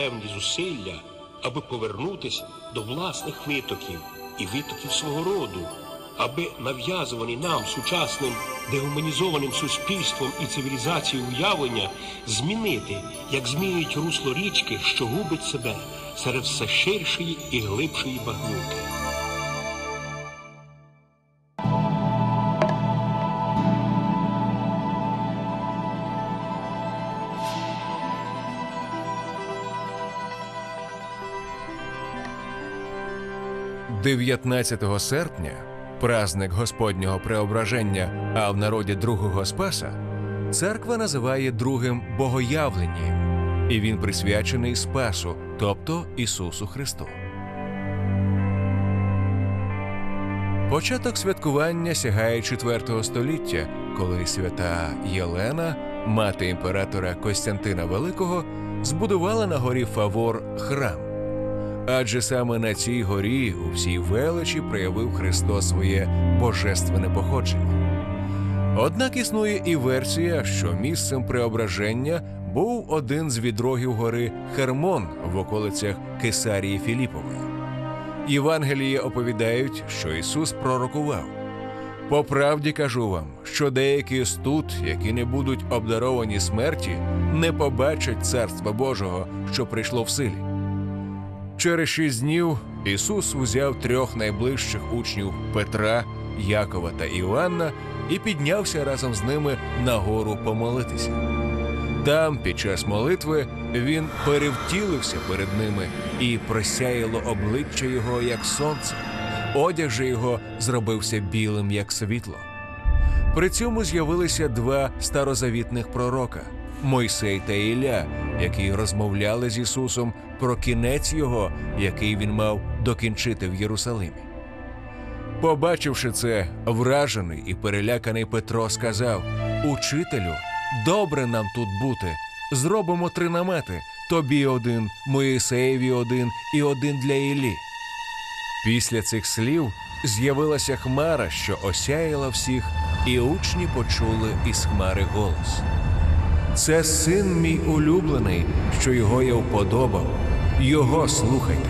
певні зусилля, аби повернутися до власних витоків і витоків свого роду, аби нав'язувані нам сучасним дегуманізованим суспільством і цивілізацією уявлення змінити, як змінюють русло річки, що губить себе серед все ширшої і глибшої багнюки. – 19 серпня, праздник Господнього Преображення, а в народі другого Спаса, церква називає другим Богоявленням, і він присвячений Спасу, тобто Ісусу Христу. Початок святкування сягає IV століття, коли свята Єлена, мати імператора Костянтина Великого, збудувала на горі Фавор храм. Адже саме на цій горі у всій величі проявив Христос своє божественне походження. Однак існує і версія, що місцем преображення був один з відрогів гори Хермон в околицях Кесарії Філіпової. Євангелії оповідають, що Ісус пророкував. По правді кажу вам, що деякі з тут, які не будуть обдаровані смерті, не побачать Царства Божого, що прийшло в силі. Через шість днів Ісус узяв трьох найближчих учнів Петра, Якова та Іоанна і піднявся разом з ними на гору помолитися. Там, під час молитви, він перевтілився перед ними і просяяло обличчя його, як сонце. Одяг же його зробився білим, як світло. При цьому з'явилися два старозавітних пророка Мойсей та Ілля, які розмовляли з Ісусом про кінець його, який він мав докінчити в Єрусалимі. Побачивши це, вражений і переляканий Петро сказав: Учителю, добре нам тут бути. Зробимо три намети: тобі один, Моїсеєві один і один для Іллі. Після цих слів з'явилася хмара, що осяяла всіх, і учні почули із хмари голос. Це син мій улюблений, що його я вподобав. Його слухайте.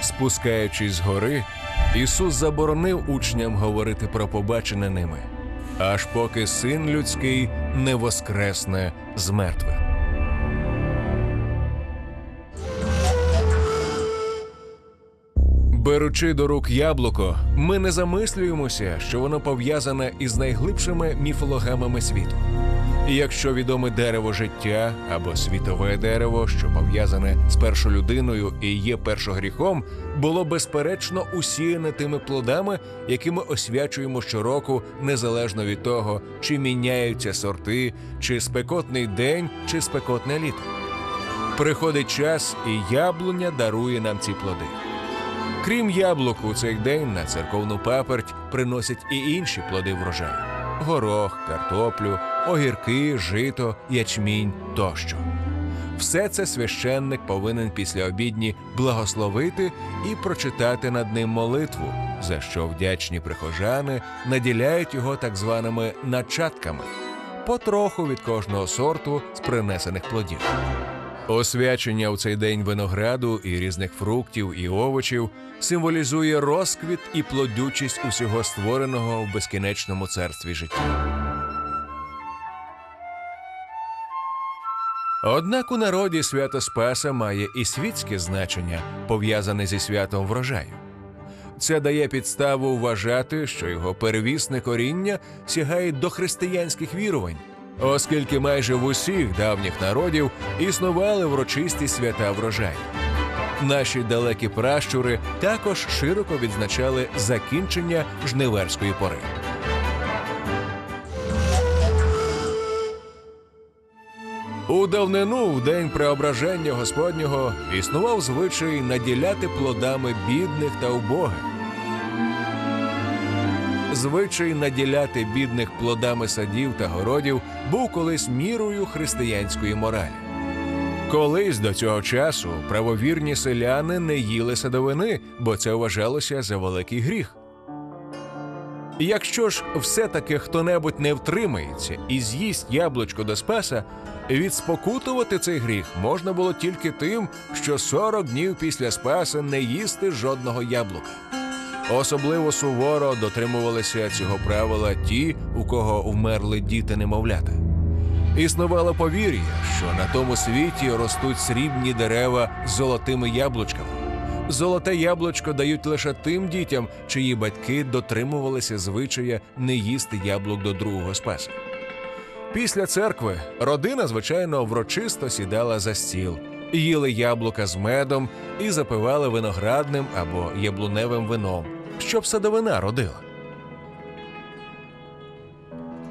Спускаючись з гори, Ісус заборонив учням говорити про побачене ними, аж поки син людський не воскресне з мертвих. Беручи до рук яблуко, ми не замислюємося, що воно пов'язане із найглибшими міфологемами світу. І якщо відоме дерево життя або світове дерево, що пов'язане з першою людиною і є першогріхом, було безперечно усіяне тими плодами, які ми освячуємо щороку, незалежно від того, чи міняються сорти, чи спекотний день, чи спекотне літо. Приходить час, і яблуня дарує нам ці плоди. Крім яблук, у цей день на церковну паперть приносять і інші плоди врожаю: горох, картоплю, огірки, жито, ячмінь тощо. Все це священник повинен після обідні благословити і прочитати над ним молитву, за що вдячні прихожани наділяють його так званими начатками, потроху від кожного сорту з принесених плодів. Освячення у цей день винограду і різних фруктів і овочів символізує розквіт і плодючість усього створеного в безкінечному царстві життя. Однак у народі свято Спаса має і світське значення, пов'язане зі святом врожаю. Це дає підставу вважати, що його первісне коріння сягає до християнських вірувань, оскільки майже в усіх давніх народів існували врочисті свята врожаю. Наші далекі пращури також широко відзначали закінчення жниверської пори. У давнину, в день преображення Господнього, існував звичай наділяти плодами бідних та убогих. Звичай наділяти бідних плодами садів та городів був колись мірою християнської моралі. Колись до цього часу правовірні селяни не їли садовини, бо це вважалося за великий гріх. Якщо ж все-таки хто-небудь не втримається і з'їсть яблучко до спаса, відспокутувати цей гріх можна було тільки тим, що 40 днів після спаса не їсти жодного яблука. Особливо суворо дотримувалися цього правила ті, у кого вмерли діти немовлята. Існувало повір'я, що на тому світі ростуть срібні дерева з золотими яблучками. Золоте яблучко дають лише тим дітям, чиї батьки дотримувалися звичая не їсти яблук до другого спаса. Після церкви родина, звичайно, врочисто сідала за стіл, їли яблука з медом і запивали виноградним або яблуневим вином, щоб садовина родила.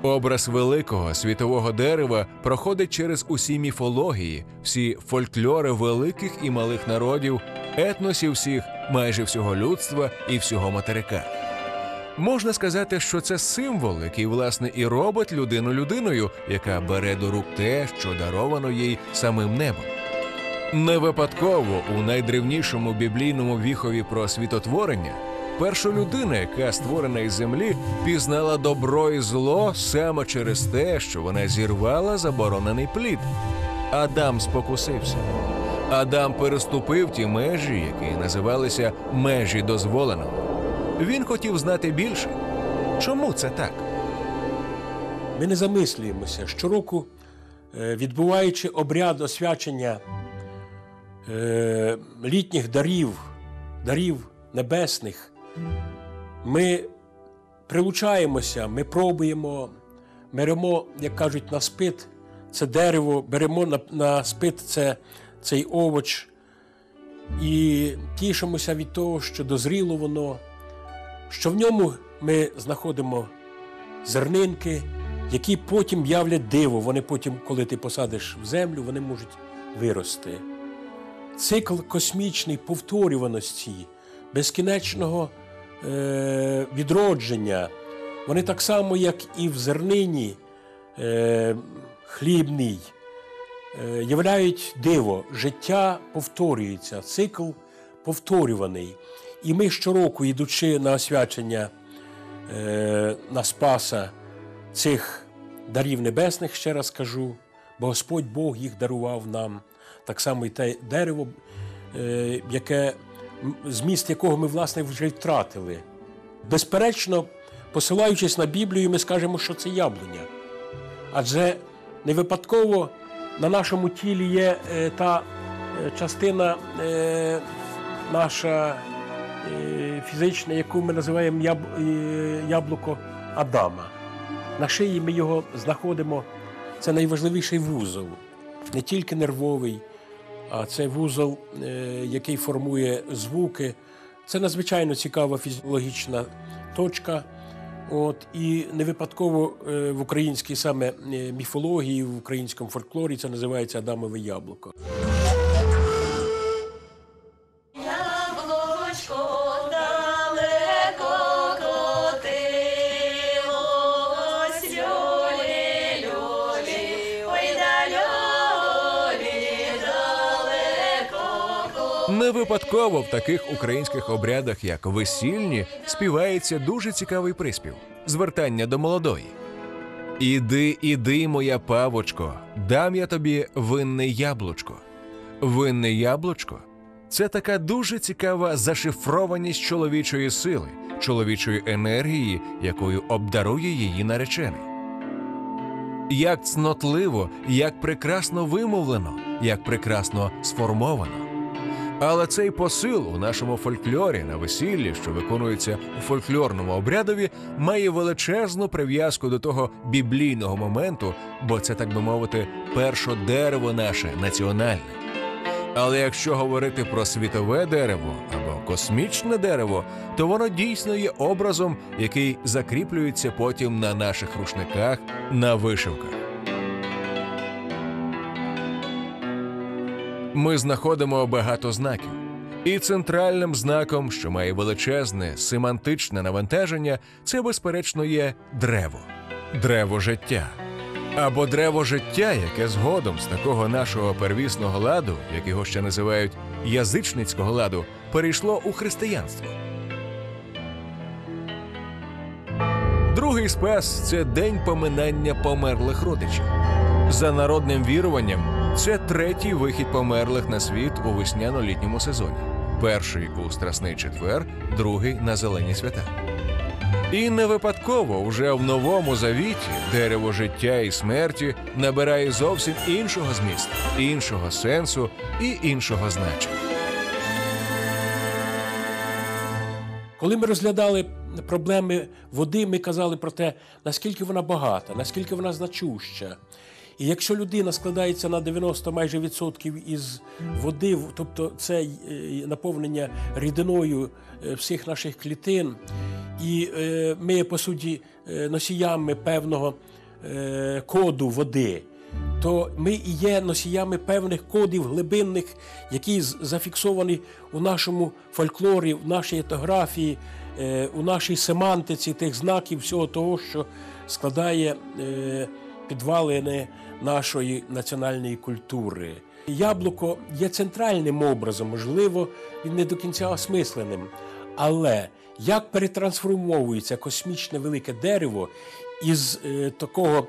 Образ великого світового дерева проходить через усі міфології, всі фольклори великих і малих народів, етносів всіх, майже всього людства і всього материка. Можна сказати, що це символ, який власне і робить людину людиною, яка бере до рук те, що даровано їй самим небом. Не випадково у найдревнішому біблійному віхові про світотворення перша людина, яка створена із землі, пізнала добро і зло саме через те, що вона зірвала заборонений плід. Адам спокусився. Адам переступив ті межі, які називалися межі дозволеного. Він хотів знати більше. Чому це так? Ми не замислюємося щороку, е, відбуваючи обряд освячення е, літніх дарів, дарів небесних, ми прилучаємося, ми пробуємо, беремо, як кажуть, на спит це дерево, беремо на, на спит це, цей овоч і тішимося від того, що дозріло воно, що в ньому ми знаходимо зернинки, які потім являть диво. Вони потім, коли ти посадиш в землю, вони можуть вирости. Цикл космічний повторюваності, безкінечного відродження. Вони так само, як і в зернині е- хлібній, е- являють диво. Життя повторюється, цикл повторюваний. І ми щороку, йдучи на освячення е, на Спаса цих дарів небесних, ще раз кажу, бо Господь Бог їх дарував нам. Так само і те дерево, е, яке, зміст якого ми, власне, вже втратили. Безперечно, посилаючись на Біблію, ми скажемо, що це яблуня. Адже не випадково на нашому тілі є е, та е, частина е, наша фізична, яку ми називаємо яб, яблуко Адама. На шиї ми його знаходимо. Це найважливіший вузол, не тільки нервовий, а це вузол, е, який формує звуки. Це надзвичайно цікава фізіологічна точка. От, і не випадково е, в українській саме е, міфології, в українському фольклорі це називається Адамове яблуко. Не в таких українських обрядах, як весільні, співається дуже цікавий приспів звертання до молодої. Іди, іди, моя павочко, дам я тобі винне яблучко. Винне яблучко це така дуже цікава зашифрованість чоловічої сили, чоловічої енергії, якою обдарує її наречений. Як цнотливо, як прекрасно вимовлено, як прекрасно сформовано. Але цей посил у нашому фольклорі на весіллі, що виконується у фольклорному обрядові, має величезну прив'язку до того біблійного моменту, бо це, так би мовити, перше дерево наше національне. Але якщо говорити про світове дерево або космічне дерево, то воно дійсно є образом, який закріплюється потім на наших рушниках, на вишивках. Ми знаходимо багато знаків. І центральним знаком, що має величезне семантичне навантаження, це, безперечно, є древо, древо життя. Або древо життя, яке згодом з такого нашого первісного ладу, як його ще називають язичницького ладу, перейшло у християнство. Другий спас це день поминання померлих родичів. За народним віруванням, це третій вихід померлих на світ у весняно-літньому сезоні. Перший у Страсний четвер, другий на зелені свята. І не випадково вже в новому завіті дерево життя і смерті набирає зовсім іншого змісту, іншого сенсу і іншого значення. Коли ми розглядали проблеми води, ми казали про те, наскільки вона багата, наскільки вона значуща. І якщо людина складається на 90 майже відсотків із води, тобто це е, наповнення рідиною е, всіх наших клітин, і е, ми по суті носіями певного коду води, то ми і є носіями певних кодів глибинних, які зафіксовані у нашому фольклорі, в нашій етнографії, е, у нашій семантиці тих знаків, всього того, що складає підвалини нашої національної культури. Яблуко є центральним образом, можливо, він не до кінця осмисленим. Але як перетрансформовується космічне велике дерево із е, такого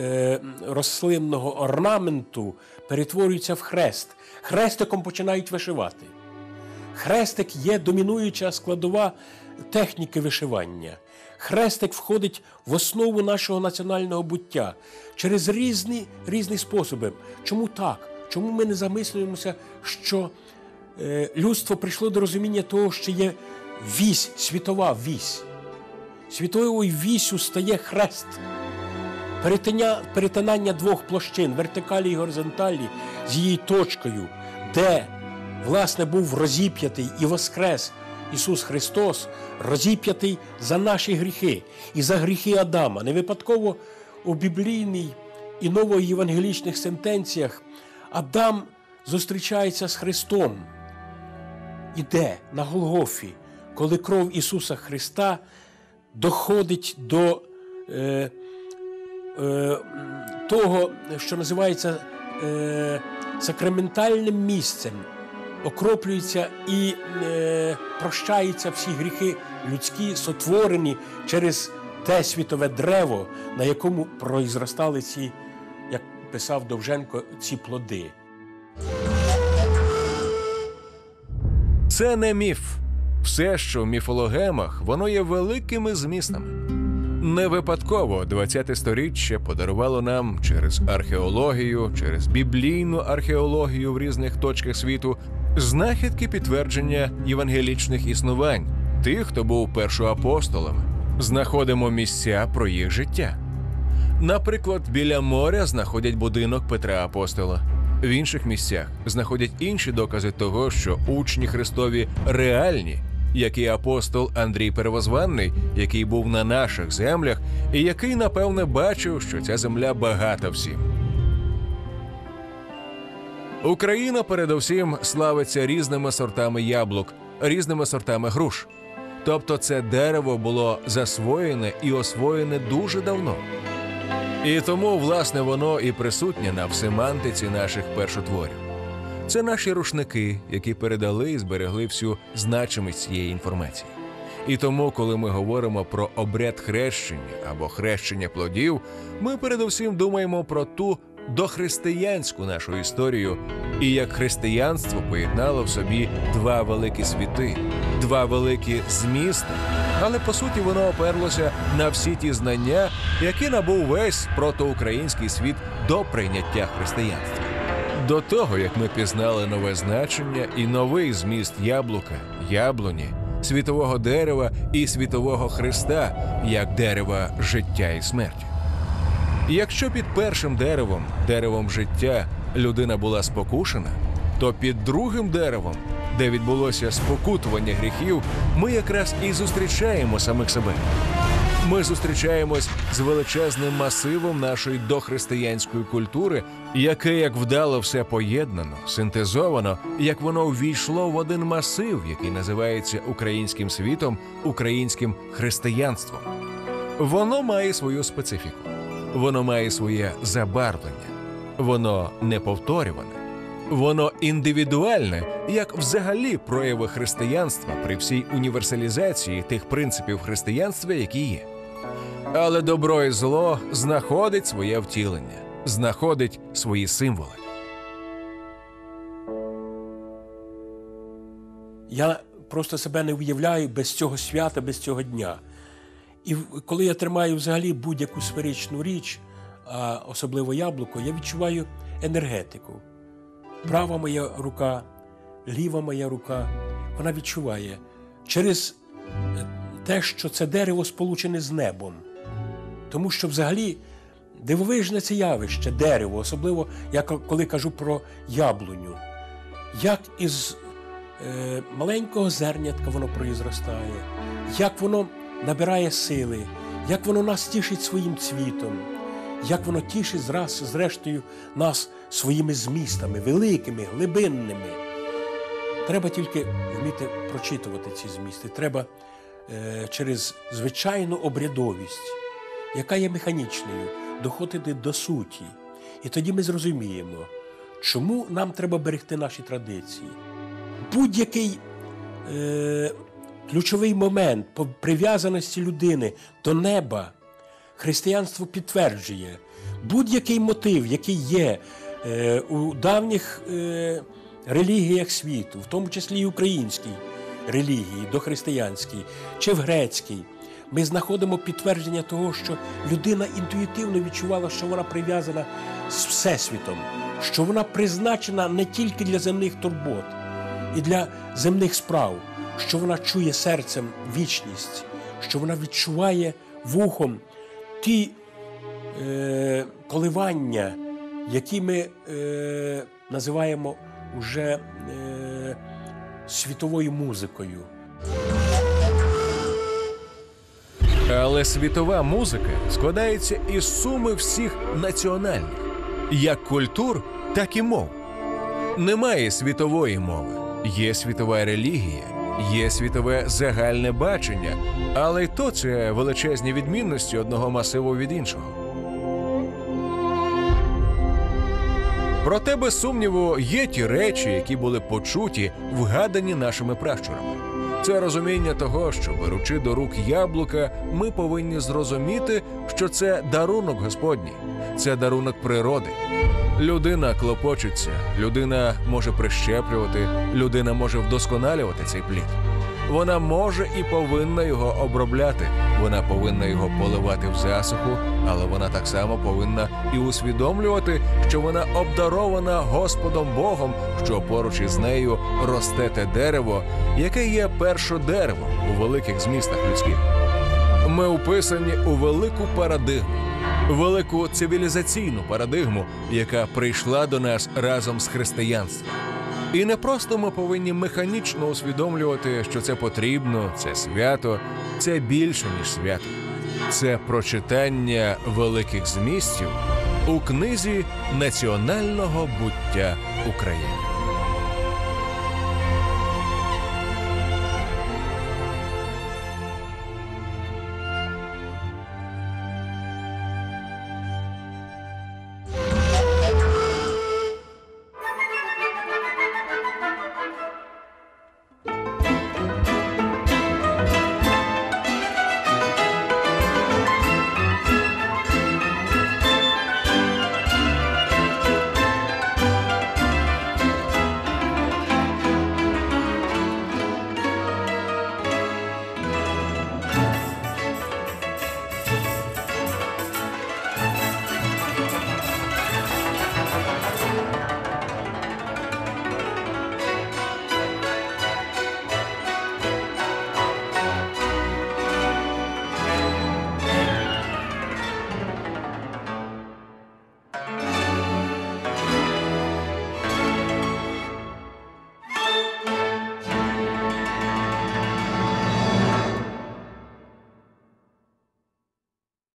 е, рослинного орнаменту перетворюється в хрест. Хрестиком починають вишивати. Хрестик є домінуюча складова техніки вишивання. Хрестик входить в основу нашого національного буття через різні, різні способи. Чому так? Чому ми не замислюємося, що е, людство прийшло до розуміння того, що є вісь, світова вісь. Світовою вісю стає хрест. Перетиня, перетинання двох площин, вертикалі і горизонталі, з її точкою, де, власне, був розіп'ятий і воскрес Ісус Христос, розіп'ятий за наші гріхи і за гріхи Адама. Не випадково у біблійній і новоєвангелічних сентенціях Адам зустрічається з Христом. Іде на Голгофі, коли кров Ісуса Христа доходить до е, е, того, що називається е, сакраментальним місцем, окроплюються і е, прощаються всі гріхи людські, сотворені через те світове древо, на якому произростали ці, як писав Довженко, ці плоди. Це не міф. Все, що в міфологемах, воно є великими змістами. Не випадково 20-те сторіччя подарувало нам через археологію, через біблійну археологію в різних точках світу знахідки підтвердження євангелічних існувань, тих, хто був першоапостолами. Знаходимо місця про їх життя. Наприклад, біля моря знаходять будинок Петра Апостола. В інших місцях знаходять інші докази того, що учні Христові реальні, як і апостол Андрій Перевозванний, який був на наших землях, і який, напевне, бачив, що ця земля багата всім. Україна передовсім славиться різними сортами яблук, різними сортами груш. Тобто це дерево було засвоєне і освоєне дуже давно. І тому, власне, воно і присутнє на всемантиці наших першотворів. Це наші рушники, які передали і зберегли всю значимість цієї інформації. І тому, коли ми говоримо про обряд хрещення або хрещення плодів, ми передусім думаємо про ту дохристиянську нашу історію і як християнство поєднало в собі два великі світи, два великі змісти, але по суті воно оперлося на всі ті знання, які набув весь протоукраїнський світ до прийняття християнства. До того, як ми пізнали нове значення і новий зміст яблука, яблуні, світового дерева і світового Христа, як дерева життя і смерті. Якщо під першим деревом, деревом життя, людина була спокушена, то під другим деревом, де відбулося спокутування гріхів, ми якраз і зустрічаємо самих себе. Ми зустрічаємось з величезним масивом нашої дохристиянської культури, яке як вдало все поєднано, синтезовано, як воно ввійшло в один масив, який називається українським світом, українським християнством. Воно має свою специфіку, воно має своє забарвлення, воно неповторюване, воно індивідуальне, як взагалі прояви християнства при всій універсалізації тих принципів християнства, які є. Але добро і зло знаходить своє втілення, знаходить свої символи. Я просто себе не уявляю без цього свята, без цього дня. І коли я тримаю взагалі будь-яку сферичну річ, а особливо яблуко, я відчуваю енергетику. Права моя рука, ліва моя рука, вона відчуває через е, те, що це дерево сполучене з небом. Тому що взагалі дивовижне це явище, дерево, особливо я коли кажу про яблуню. Як із е, маленького зернятка воно произростає, як воно набирає сили, як воно нас тішить своїм цвітом, як воно тішить зраз, зрештою нас своїми змістами, великими, глибинними. Треба тільки вміти прочитувати ці змісти. Треба е, через звичайну обрядовість, яка є механічною, доходити до суті. І тоді ми зрозуміємо, чому нам треба берегти наші традиції. Будь-який е, ключовий момент прив'язаності людини до неба християнство підтверджує. Будь-який мотив, який є е, у давніх е, релігіях світу, в тому числі і українській релігії, дохристиянській чи в грецькій, ми знаходимо підтвердження того, що людина інтуїтивно відчувала, що вона прив'язана з Всесвітом, що вона призначена не тільки для земних турбот і для земних справ, що вона чує серцем вічність, що вона відчуває вухом ті е, коливання, які ми е, називаємо уже е, світовою музикою. Але світова музика складається із суми всіх національних, як культур, так і мов. Немає світової мови, є світова релігія, є світове загальне бачення, але й то це величезні відмінності одного масиву від іншого. Проте, без сумніву, є ті речі, які були почуті, вгадані нашими пращурами. Це розуміння того, що беручи до рук яблука, ми повинні зрозуміти, що це дарунок Господній, це дарунок природи. Людина клопочеться, людина може прищеплювати, людина може вдосконалювати цей плід. Вона може і повинна його обробляти. Вона повинна його поливати в засуху, але вона так само повинна і усвідомлювати, що вона обдарована Господом Богом, що поруч із нею росте те дерево, яке є першодеревом у великих змістах людських. Ми уписані у велику парадигму, велику цивілізаційну парадигму, яка прийшла до нас разом з християнством. І не просто ми повинні механічно усвідомлювати, що це потрібно, це свято, це більше ніж свято. Це прочитання великих змістів у книзі національного буття України.